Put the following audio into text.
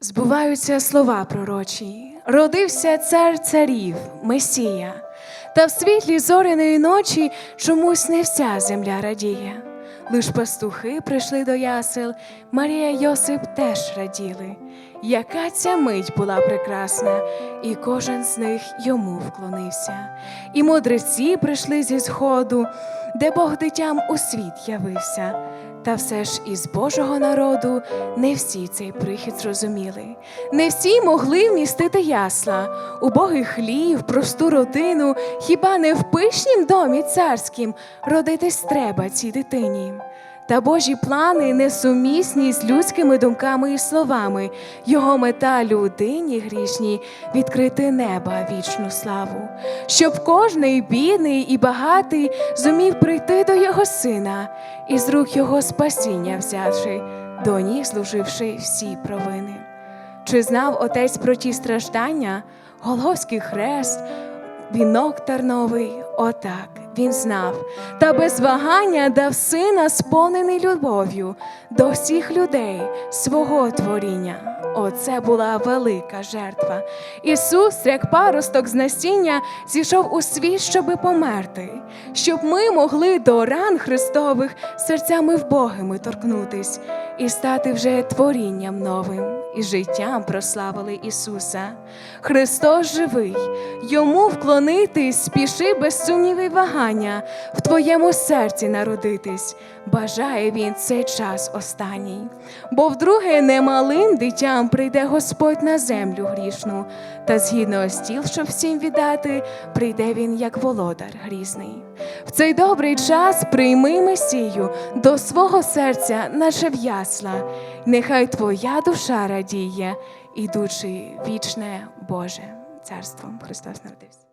Збуваються слова пророчі, родився цар царів, Месія, та в світлі зоряної ночі чомусь не вся земля радіє. Лиш пастухи прийшли до ясел, Марія Йосип теж раділи. Яка ця мить була прекрасна, і кожен з них йому вклонився. І мудреці прийшли зі сходу, де Бог дитям у світ явився. Та все ж із Божого народу не всі цей прихід зрозуміли, не всі могли вмістити ясла, убогий хлів, просту родину, хіба не в пишнім домі царськім родитись треба цій дитині. Та Божі плани несумісні з людськими думками і словами. Його мета людині грішній відкрити неба вічну славу, щоб кожний бідний і багатий зумів прийти до його сина і з рук його спасіння взявши, до ніг служивши всі провини. Чи знав отець про ті страждання, Голговський хрест, вінок терновий, отак він знав, та без вагання дав сина, сповнений любов'ю до всіх людей свого творіння. Оце була велика жертва. Ісус, як паросток з насіння, зійшов у світ, щоби померти, щоб ми могли до ран Христових серцями вбогими торкнутись і стати вже творінням новим і життям прославили Ісуса. Христос живий, йому вклонитись, спіши без сумніву й вагання, в твоєму серці народитись, бажає він цей час останній. Бо вдруге немалим дитям прийде Господь на землю грішну, та згідно стіл, щоб всім віддати, прийде він як володар грізний. В цей добрий час прийми Месію до свого серця, наче в ясла, нехай твоя душа радіє, ідучи вічне Боже царство. Христос народився.